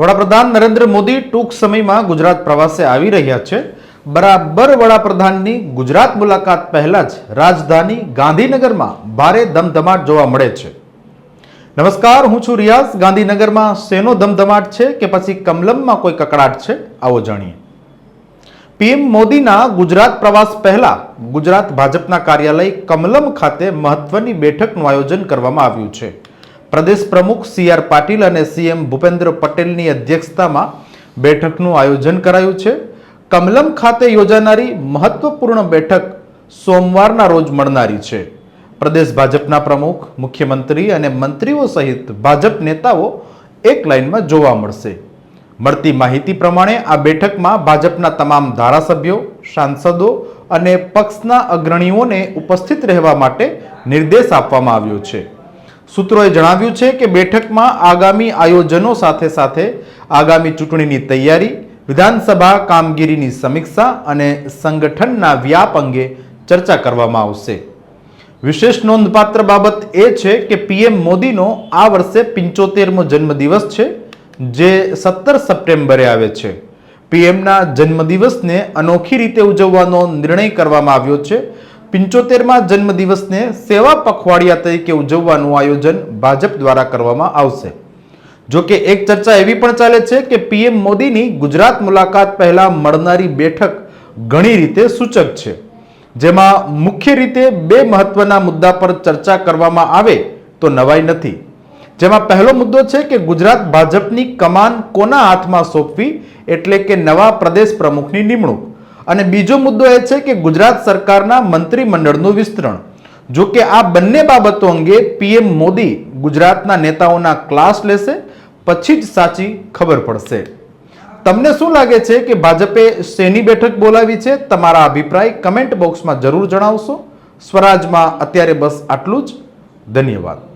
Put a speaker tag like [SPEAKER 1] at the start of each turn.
[SPEAKER 1] વડાપ્રધાન નરેન્દ્ર મોદી ટૂંક સમયમાં ગુજરાત પ્રવાસે આવી રહ્યા છે. બરાબર વડાપ્રધાનની ગુજરાત મુલાકાત પહેલા જ રાજધાની ગાંધીનગરમાં ભારે ધમધમાટ જોવા મળે છે. નમસ્કાર, હું છું રિયાઝ. ગાંધીનગરમાં શેનો ધમધમાટ છે કે પછી કમલમમાં કોઈ કકડાટ છે? આવો જાણીએ. પીએમ મોદીના ગુજરાત પ્રવાસ પહેલા ગુજરાત ભાજપના કાર્યાલય કમલમ ખાતે મહત્વની બેઠકનું આયોજન કરવામાં આવ્યું છે. પ્રદેશ પ્રમુખ સી આર પાટીલ અને સીએમ ભૂપેન્દ્ર પટેલની અધ્યક્ષતામાં બેઠકનું આયોજન કરાયું છે. કમલમ ખાતે યોજાનારી મહત્વપૂર્ણ બેઠક સોમવારના રોજ મળનારી છે. પ્રદેશ ભાજપના પ્રમુખ, મુખ્યમંત્રી અને મંત્રીઓ સહિત ભાજપ નેતાઓ એક લાઇનમાં જોવા મળશે. મળતી માહિતી પ્રમાણે આ બેઠકમાં ભાજપના તમામ ધારાસભ્યો, સાંસદો અને પક્ષના અગ્રણીઓને ઉપસ્થિત રહેવા માટે નિર્દેશ આપવામાં આવ્યો છે. સૂત્રોએ જણાવ્યું છે કે બેઠકમાં આગામી આયોજનો સાથે સાથે આગામી ચૂંટણીની તૈયારી, વિધાનસભા કામગીરીની સમીક્ષા અને સંગઠનના વ્યાપ અંગે ચર્ચા કરવામાં આવશે. વિશેષ નોંધપાત્ર બાબત એ છે કે પીએમ મોદીનો આ વર્ષે પિંચોતેરમો જન્મદિવસ છે, જે સત્તર સપ્ટેમ્બરે આવે છે. પીએમના જન્મદિવસને અનોખી રીતે ઉજવવાનો નિર્ણય કરવામાં આવ્યો છે પિંચોતેરમાં જન્મદિવસને સેવા પખવાડિયા તરીકે ઉજવવાનું આયોજન ભાજપ દ્વારા કરવામાં આવશે. જો કે એક ચર્ચા એવી પણ ચાલે છે કે પીએમ મોદીની ગુજરાત મુલાકાત પહેલા મળનારી બેઠક ઘણી રીતે સૂચક છે. જેમાં મુખ્ય રીતે બે મહત્વના મુદ્દા પર ચર્ચા કરવામાં આવે તો નવાઈ નથી. જેમાં પહેલો મુદ્દો છે કે ગુજરાત ભાજપની કમાન કોના હાથમાં સોંપવી, એટલે કે નવા પ્રદેશ પ્રમુખની નિમણૂક. અને બીજો મુદ્દો એ છે કે ગુજરાત સરકારના મંત્રીમંડળનું વિસ્તરણ. જો કે આ બંને બાબતો અંગે પીએમ મોદી ગુજરાતના નેતાઓના ક્લાસ લેશે, પછી જ સાચી ખબર પડશે. તમને શું લાગે છે કે ભાજપે શેની બેઠક બોલાવી છે? તમારા અભિપ્રાય કમેન્ટ બોક્સમાં જરૂર જણાવશો. સ્વરાજમાં અત્યારે બસ આટલું જ. ધન્યવાદ.